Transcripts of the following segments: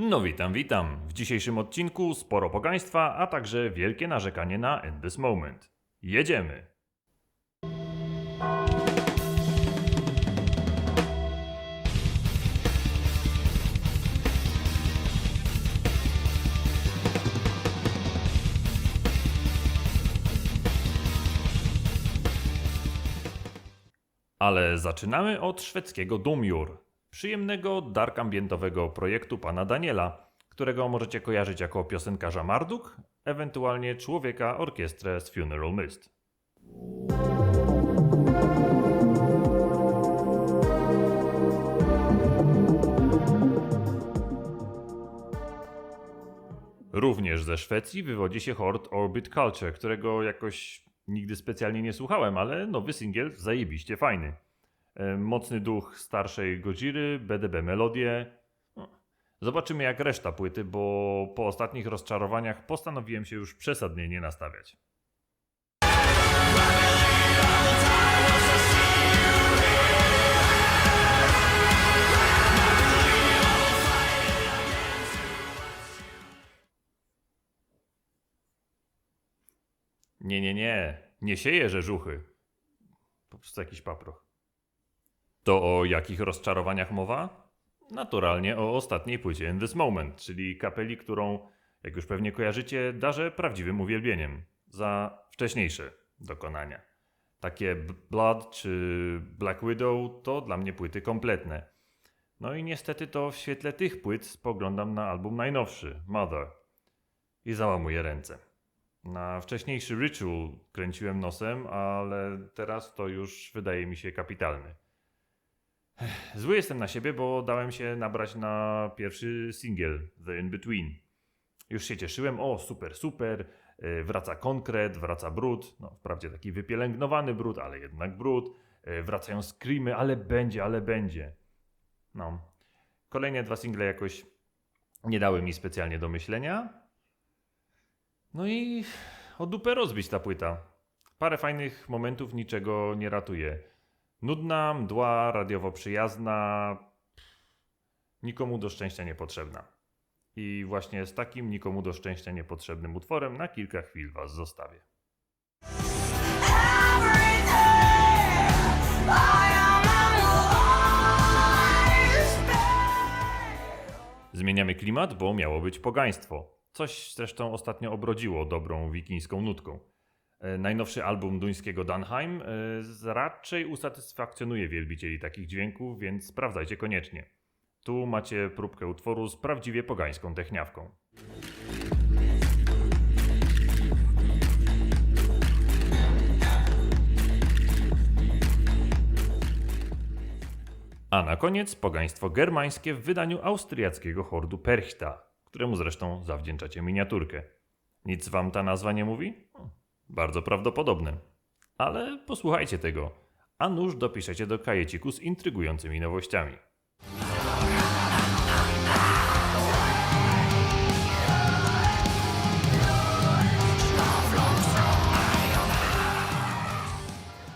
No witam, witam. W dzisiejszym odcinku sporo pogaństwa, a także wielkie narzekanie na End This Moment. Jedziemy! Ale zaczynamy od szwedzkiego Dumjur, przyjemnego dark ambientowego projektu pana Daniela, którego możecie kojarzyć jako piosenkarza Marduk, ewentualnie człowieka orkiestrę z Funeral Mist. Również ze Szwecji wywodzi się hord Orbit Culture, którego jakoś nigdy specjalnie nie słuchałem, ale nowy singiel zajebiście fajny. E, Mocny duch starszej Godziry, BDB melodie. No, Zobaczymy jak reszta płyty, bo po ostatnich rozczarowaniach postanowiłem się już przesadnie nie nastawiać. Nie, nie, nie. Nie sieję rzeżuchy. Po prostu jakiś paproch. To o jakich rozczarowaniach mowa? Naturalnie o ostatniej płycie In This Moment, czyli kapeli, którą, jak już pewnie kojarzycie, darzę prawdziwym uwielbieniem za wcześniejsze dokonania. Takie Blood czy Black Widow to dla mnie płyty kompletne. No i niestety to w świetle tych płyt spoglądam na album najnowszy, Mother. I załamuję ręce. Na wcześniejszy Ritual kręciłem nosem, ale teraz to już wydaje mi się kapitalny. Zły jestem na siebie, bo dałem się nabrać na pierwszy singiel, The In Between. Już się cieszyłem, o super, super, yy, wraca konkret, wraca brud, no wprawdzie taki wypielęgnowany brud, ale jednak brud, yy, wracają screamy, ale będzie, ale będzie. No. Kolejne dwa single jakoś nie dały mi specjalnie do myślenia, no i o dupę rozbić ta płyta. Parę fajnych momentów niczego nie ratuje. Nudna, mdła, radiowo przyjazna, nikomu do szczęścia niepotrzebna. I właśnie z takim nikomu do szczęścia niepotrzebnym utworem na kilka chwil Was zostawię. Zmieniamy klimat, bo miało być pogaństwo. Coś zresztą ostatnio obrodziło dobrą wikińską nutką. E, Najnowszy album duńskiego Danheim e, raczej usatysfakcjonuje wielbicieli takich dźwięków, więc sprawdzajcie koniecznie. Tu macie próbkę utworu z prawdziwie pogańską techniawką. A na koniec pogaństwo germańskie w wydaniu austriackiego hordu Perchta, któremu zresztą zawdzięczacie miniaturkę. Nic wam ta nazwa nie mówi? Bardzo prawdopodobne. Ale posłuchajcie tego, a nuż dopiszecie do kajeciku z intrygującymi nowościami.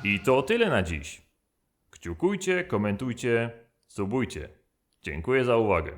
I to tyle na dziś. Kciukujcie, komentujcie, subujcie. Dziękuję za uwagę.